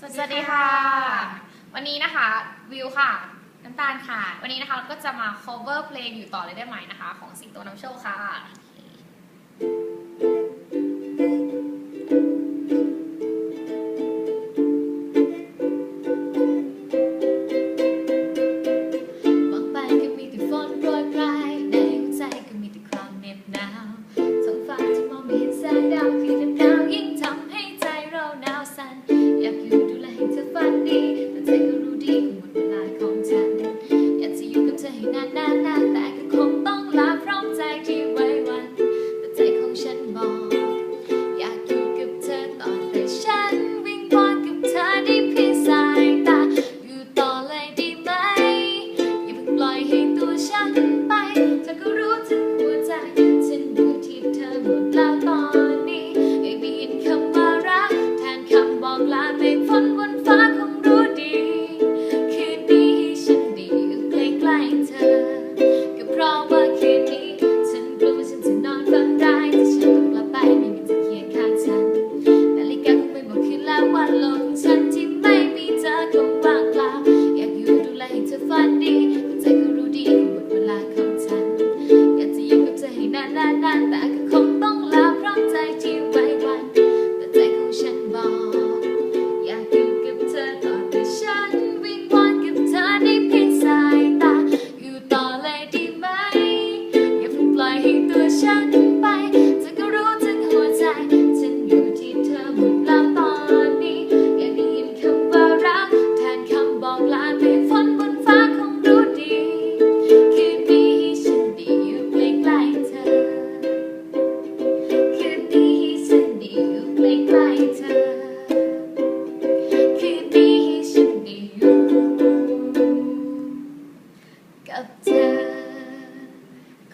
สวัสดีค่ะ วันนี้นะคะวิวค่ะ น้ำตาลค่ะ วันนี้นะคะเราก็จะมา cover เพลงอยู่ต่อเลยได้ไหมนะคะ ของสิงโตน้ำโชคค่ะ 那摆个空包。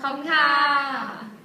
ขอบคุณค่ะ